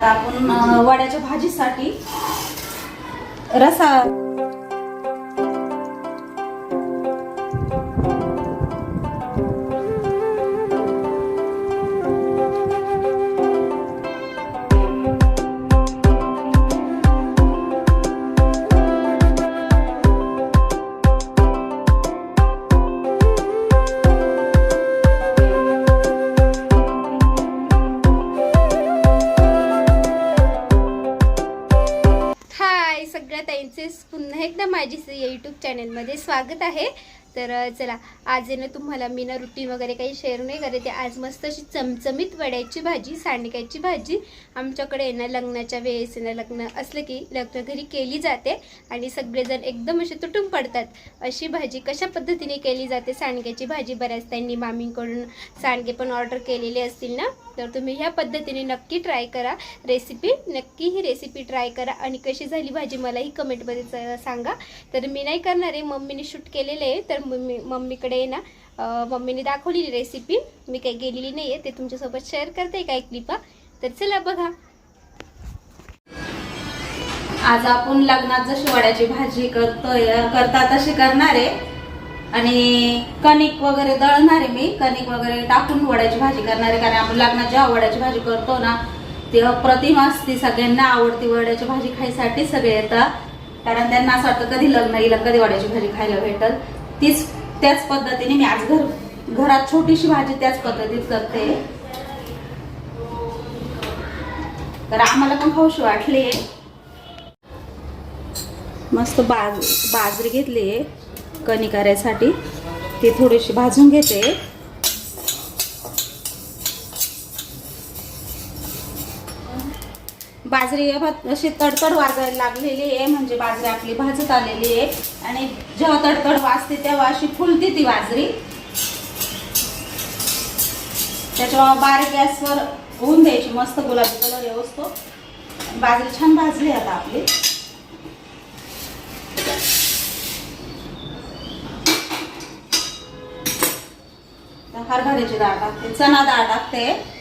आता आपण वड्याच्या भाजीसाठी रसा माझी यूट्यूब चॅनलमध्ये स्वागत आहे. तर चला आज आहे ना तुम्हाला मी ना रुटीन वगैरे काही शेअर नाही करते आज मस्त अशी चमचमीत वड्याची भाजी सांडक्याची भाजी. आमच्याकडे आहे ना लग्नाच्या वेळेस ना लग्न असलं की लग्न घरी केली जाते आणि सगळेजण एकदम असे तुटून पडतात. अशी भाजी कशा पद्धतीने केली जाते? सांडक्याची भाजी बऱ्याच त्यांनी मामींकडून सांडगे पण ऑर्डर केलेले असतील ना? तर तुम्ही ह्या पद्धतीने नक्की ट्राय करा. रेसिपी नक्की ही रेसिपी ट्राय करा आणि कशी झाली भाजी मलाही कमेंटमध्ये सांगा. तर मी नाही करणार आहे. मम्मीने शूट केलेले आहे. तर मम्मी मम्मीकडे ना मम्मीने दाखवलेली रेसिपी मी काही गेलेली नाही आहे ते तुमच्यासोबत शेअर करते काय क्लिपा तर चला बघा. आज आपण लग्नात जशी वड्याची भाजी करतोय करता तशी करणार आहे. आणि कणिक वगैरे दळणार आहे मी. कणिक वगैरे टाकून वड्याची भाजी करणार आहे. कारण आपण लग्नात जेव्हा वड्याची भाजी करतो ना ते अप्रतिम असते. सगळ्यांना आवडती वड्याची भाजी खायसाठी सगळे येतात. कारण त्यांना असं वाटतं कधी लग्न येईल कधी वड्याची भाजी खायला भेटल. तीच त्याच पद्धतीने मी आज घर घरात छोटीशी भाजी त्याच पद्धतीत करते. तर आम्हाला पण खाऊशी वाटली. मस्त बाज बाजरी घेतली आहे कणी करायसाठी ती थोडीशी भाजून घेते. बाजरी अशी तडतड वाजायला लागलेली आहे म्हणजे बाजरी आपली भाजत आलेली आहे. आणि जेव्हा तडतड वाजते तेव्हा अशी फुलते ती बाजरी. त्याच्यामुळे बारीक गॅसवर होऊन द्यायची मस्त गुलाबी कलर येऊसतो. बाजरी छान भाजली आता आपली. हरभऱ्याची डाळ टाकते चणा डाळ टाकते.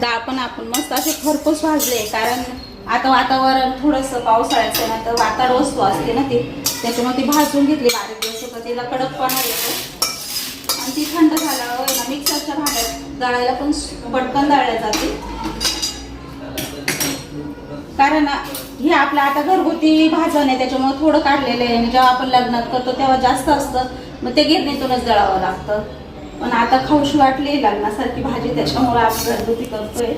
डाळ पण आपण मस्त असे खरपूस भाजले कारण आता वातावरण थोडस पावसाळ्याचं ना तर वातावरण वस्तू असते ना ती. त्याच्यामुळे ती भाजून घेतली बारीक दिवस तर तिला कडकपणा येतो. आणि ती थंड झाल्यावर ना मिक्सरच्या भांड्यात दळायला पण पटकन दळल्या जाते. कारण हे आपलं आता घरगुती भाजण आहे त्याच्यामुळे थोडं काढलेलं आहे. आणि जेव्हा आपण लग्नात करतो तेव्हा जास्त असतं. मग ते गिरणीतूनच दळावं लागतं. पण आता खाऊशी वाटली लग्नासारखी भाजी त्याच्यामुळे आपण घरगुती करतोय.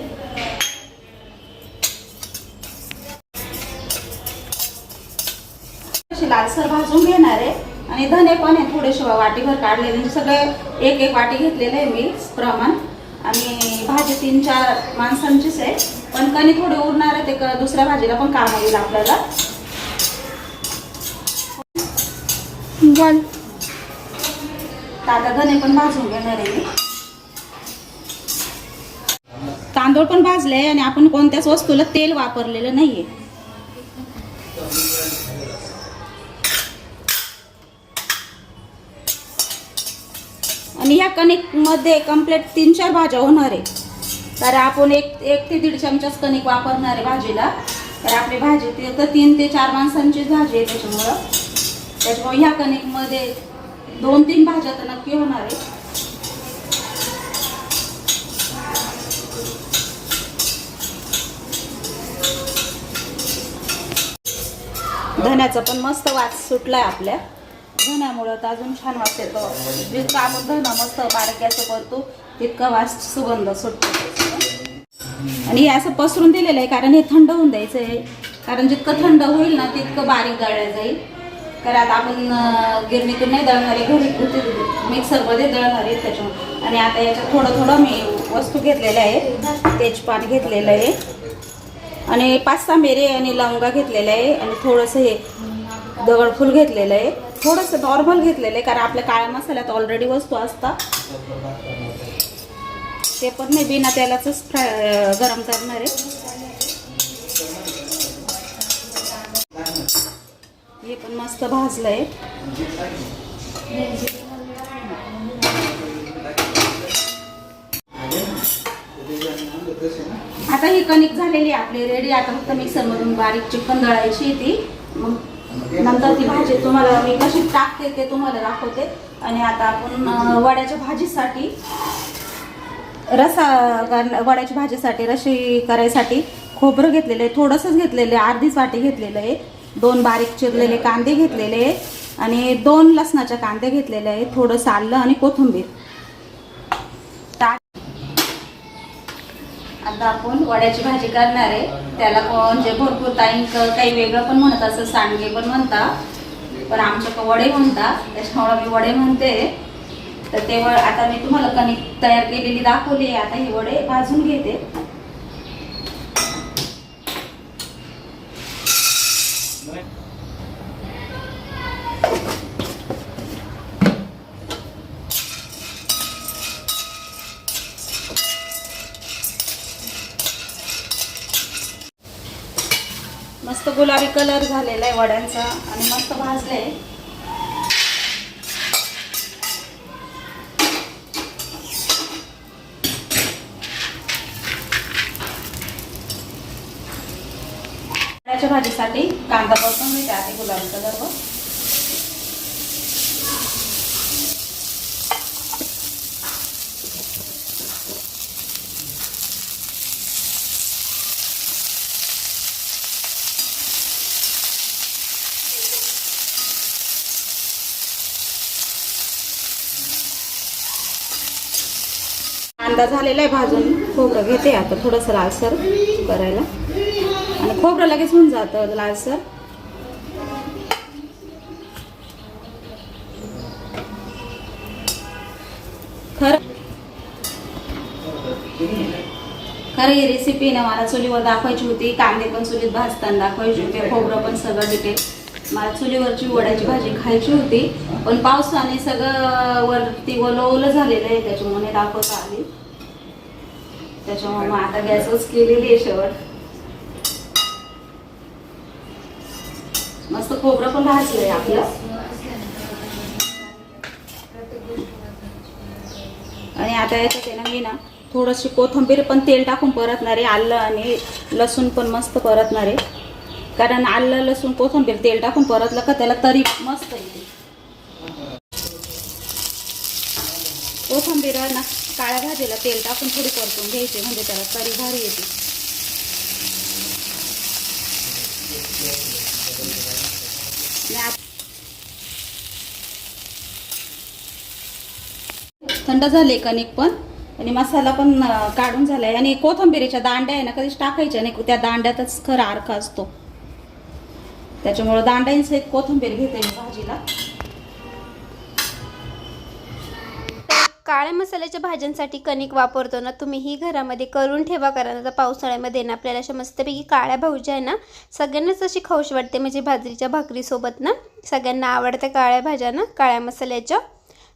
लालसर भाजून घेणार आहे. आणि धने पण आहे थोडेसे वाटीभर काढलेले. सगळे एक एक वाटी घेतलेलं आहे मी प्रमाण. आणि भाजी तीन चार माणसांचीच आहे. पण कणी थोडे उरणार आहे ते दुसऱ्या भाजीला पण काम येईल आपल्याला. तर आता धने पण भाजून घेणार आहे तांदूळ पण भाजले आणि आपण कोणत्याच वस्तूला तेल वापरलेलं नाहीये. आणि ह्या कणिकमध्ये कंप्लीट तीन चार भाज्या होणार आहे. तर आपण एक एक ते दीड चमचाच कणिक वापरणार आहे भाजीला. तर आपली भाजी ती तर तीन ते चार माणसांचीच भाजी आहे त्याच्यामुळं. त्याच्यामुळे ह्या कणिकमध्ये दोन तीन भाज्या तर नक्की होणार आहे. धण्याचा पण मस्त वास सुटलाय आपल्या. धण्यामुळं तर अजून छान वास येतो. जितकं आपण धणं मस्त बारीक करतो तितका वास सुगंध सुटतो. आणि हे असं पसरून दिलेलं आहे कारण हे थंड होऊन द्यायचं आहे कारण जितकं थंड होईल ना तितकं बारीक दळलं जाईल. कारण आता आपण गिरणीतून नाही दळणारे घरी मिक्सरमध्ये दळणार आहे त्याच्यामुळे. आणि आता याच्यात थोडं थोडं मी वस्तू घेतलेल्या आहे तेजपान घेतलेलं आहे. आणि पाच सहा मेरे आणि लवंगा घेतलेलं आहे आणि थोडंसं हे दगडफूल घेतलेलं आहे. थोडंसं नॉर्मल घेतलेलं आहे कारण आपल्या काळ्या मसाल्यात ऑलरेडी वस्तू असतात. ते पण मी बिना तेलाचंच फ्राय गरम करणार आहे. हे पण मस्त भाजलंय. आता ही कणिक झालेली आहे आपली रेडी आता फक्त मिक्सरमधून बारीक चिकन दळायची ती. मग नंतर ती भाजी तुम्हाला मी कशी टाकते ते तुम्हाला दाखवते. आणि आता आपण वड्याच्या भाजीसाठी रसा वड्याच्या भाजीसाठी रशी करायसाठी खोबरं घेतलेलं आहे. थोडंसंच घेतलेलं आहे. अर्धीच वाटी घेतलेलं आहे. दोन बारीक चिरलेले कांदे घेतलेले आणि दोन लसणाच्या कांदे घेतलेले आहे थोडं साल्लं आणि कोथिंबीर. आता आपण वड्याची भाजी करणार आहे. त्याला म्हणजे भरपूर ताईं काही वेगळं पण म्हणत असं सांडगे पण म्हणता पण आमच्याकडे वडे म्हणतात त्याच्यामुळे मी वडे म्हणते. तर ते वड आता मी तुम्हाला कणिक तयार केलेली दाखवली आहे. आता हे वडे भाजून घेते. मस्त गुलाबी कलर झालेला आहे वड्यांचा आणि मस्त भाजले. वड्याच्या भाजीसाठी कांदा परतून घेते आधी गुलाबी कलर कांदा झालेला आहे भाजून. खोबरं घेते आता थोडंसं लालसर करायला. आणि खोबरं लगेच होऊन जातं लालसर. खरं खरं ही रेसिपी ना मला चुलीवर दाखवायची होती. कांदे पण चुलीत भाजताना दाखवायची होते. खोबरं पण सगळं डिटेल मला चुलीवरची वड्याची भाजी खायची होती. पण पावसाने सगळं वरती ओलं ओलं झालेलं आहे त्याच्यामुळे दाखवता आली. त्याच्यामुळे मग आता गॅसच केलेली आहे शेवट. मस्त खोबरं पण भाजलंय आपलं. आणि आता याच्यात आहे ना मी ना थोडीशी कोथिंबीर पण तेल टाकून परतणार आहे आलं आणि लसूण पण मस्त परतणार आहे. कारण आलं लसूण कोथिंबीर तेल टाकून परतलं का त्याला तरी मस्त येते. कोथिंबीर ना काळ्या भाजीला तेल टाकून थोडी परतून घ्यायची म्हणजे त्याला तरी भारी येते. थंड झाले कणिक पण? आणि मसाला पण काढून झालाय. आणि कोथिंबीरीच्या दांड्या आहे ना कधीच टाकायच्या नाही त्या दांड्यातच खरा अर्क असतो. त्याच्यामुळं एक कोथिंबीर घेते मी भाजीला. काळ्या मसाल्याच्या भाज्यांसाठी कणिक वापरतो ना तुम्ही ही घरामध्ये करून ठेवा कारण आता पावसाळ्यामध्ये ना आपल्याला अशा मस्तपैकी काळ्या भाज्या आहे ना सगळ्यांनाच अशी खाऊश वाटते म्हणजे बाजरीच्या भाकरीसोबत ना सगळ्यांना आवडत्या काळ्या भाज्या ना काळ्या मसाल्याच्या.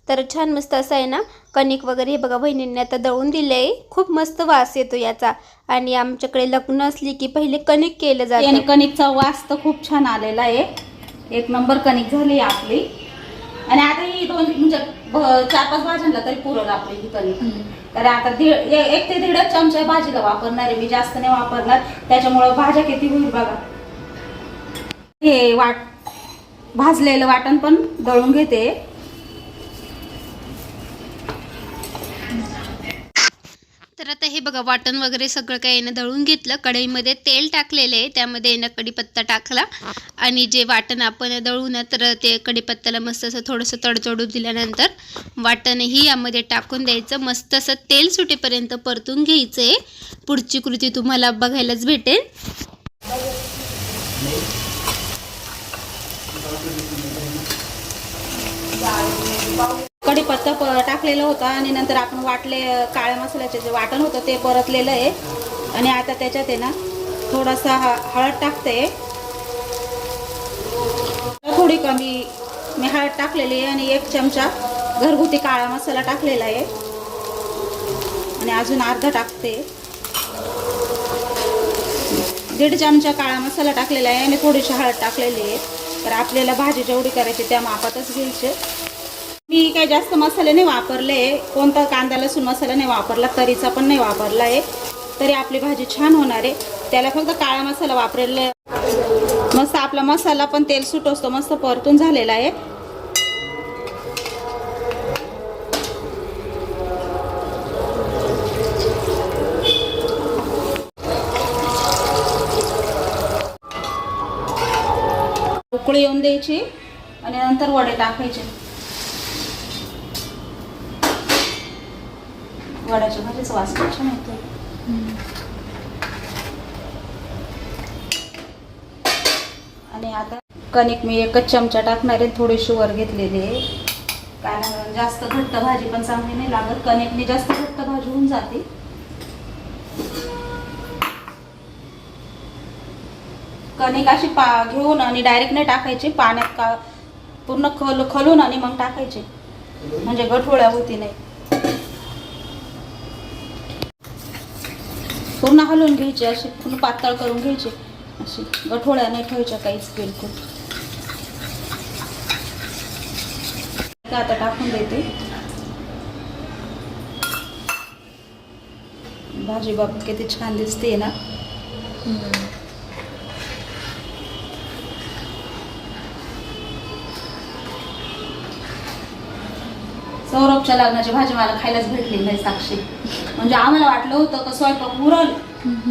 तर छान मस्त असं आहे ना कणिक वगैरे हे बघा बहिणींनी आता दळून दिले आहे खूप मस्त वास येतो याचा. आणि आमच्याकडे लग्न असली की पहिले कणिक केलं आणि कणिकचा वास तर खूप छान आलेला आहे. एक नंबर कणिक झाली आपली. आणि आता ही दोन म्हणजे चार पाच भाज्यांना तरी पुरल आपली ही कणिक तर आता दीड एक ते दीडच चमचा भाजीला वापरणार आहे. मी जास्त नाही वापरणार. त्याच्यामुळं भाज्या किती होईल बघा. हे वाट भाजलेलं वाटण पण दळून घेते. तर आता हे बघा वाटण वगैरे सगळं काही येणं दळून घेतलं. कढईमध्ये तेल टाकलेलं आहे. त्यामध्ये येणं कढीपत्ता टाकला. आणि जे वाटण आपण दळू ना तर ते कढीपत्त्याला मस्त असं थोडंसं तडतडू दिल्यानंतर वाटणही यामध्ये टाकून द्यायचं. मस्त असं तेल सुटेपर्यंत परतून घ्यायचं आहे पुढची कृती तुम्हाला बघायलाच भेटेल. कढीपत्ता प टाकलेला होता आणि नंतर आपण वाटले काळ्या मसाल्याचे जे वाटण होतं ते परतलेलं आहे. आणि आता त्याच्यात आहे ना थोडासा ह- हळद टाकते. थोडी कमी मी हळद टाकलेली आहे आणि एक चमचा घरगुती काळा मसाला टाकलेला आहे. आणि अजून अर्धा टाकते. दीड चमचा काळा मसाला टाकलेला आहे आणि थोडीशी हळद टाकलेली आहे. तर आपल्याला भाजी जेवढी करायची त्या मापातच घ्यायचे मी काही जास्त मसाले नाही वापरले. कोणता कांदा लसूण मसाला नाही वापरला तरीचा पण नाही वापरला आहे. तरी आपली भाजी छान होणार आहे. त्याला फक्त काळा मसाला वापरलेला आहे मस्त आपला मसाला पण तेल सुट असतो मस्त परतून झालेला आहे. उकळी येऊन द्यायची आणि नंतर वडे टाकायचे. वड्याच्या भाजीचा वास खूप छान येतो. आणि आता कणिक मी एकच चमचा टाकणार आहे थोडीशी वर घेतलेली आहे. कारण जास्त घट्ट भाजी पण चांगली नाही लागत. कणिकने जास्त घट्ट भाजी होऊन जाते. कणिक अशी पा घेऊन आणि डायरेक्ट नाही टाकायची. पाण्यात का पूर्ण खल खलून आणि मग टाकायचे. म्हणजे गठोळ्या होती नाही. पूर्ण हलवून घ्यायची अशी पूर्ण पातळ करून घ्यायची अशी गठोळ्या नाही ठेवायच्या काहीच बिलकुल. आता टाकून देते. भाजी बाबा किती छान दिसते ना. सौरभच्या लग्नाची भाजी मला खायलाच भेटली नाही साक्षी. म्हणजे आम्हाला वाटलं होतं का स्वयंपाक उरल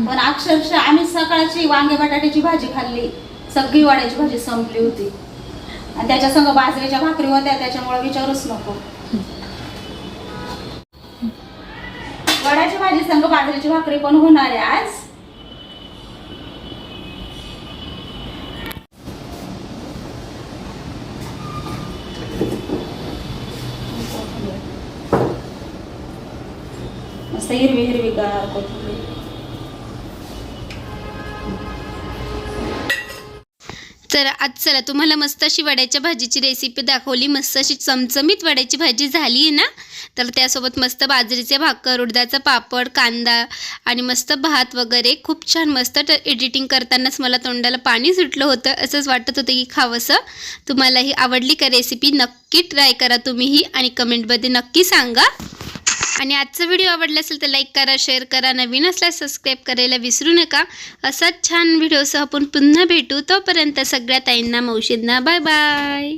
पण अक्षरशः आम्ही सकाळची वांगे बटाट्याची भाजी खाल्ली. सगळी वाड्याची भाजी संपली होती. आणि त्याच्या संग बाजरीच्या भाकरी होत्या त्याच्यामुळे विचारूच नको. वड्याची भाजी संग बाजरीची भाकरी पण होणार आहे आज. मस्त हिरवी हिरवी कोथिंबीर तर आज चला तुम्हाला मस्त अशी वड्याच्या भाजीची रेसिपी दाखवली. मस्त अशी चमचमीत वड्याची भाजी झाली आहे ना? तर त्यासोबत मस्त बाजरीचे भाकर उडदाचा पापड कांदा आणि मस्त भात वगैरे. खूप छान मस्त एडिटिंग करतानाच मला तोंडाला पाणी सुटलं होतं. असंच वाटत होतं की खावंसं. तुम्हाला ही आवडली का रेसिपी नक्की ट्राय करा तुम्हीही आणि कमेंटमध्ये नक्की सांगा. आणि आजचा व्हिडिओ आवडला असेल तर लाईक करा शेअर करा. नवीन असल्यास सबस्क्राईब करायला विसरू नका. असाच छान व्हिडिओसह आपण पुन्हा भेटू. तोपर्यंत सगळ्या ताईंना मावशींना बाय बाय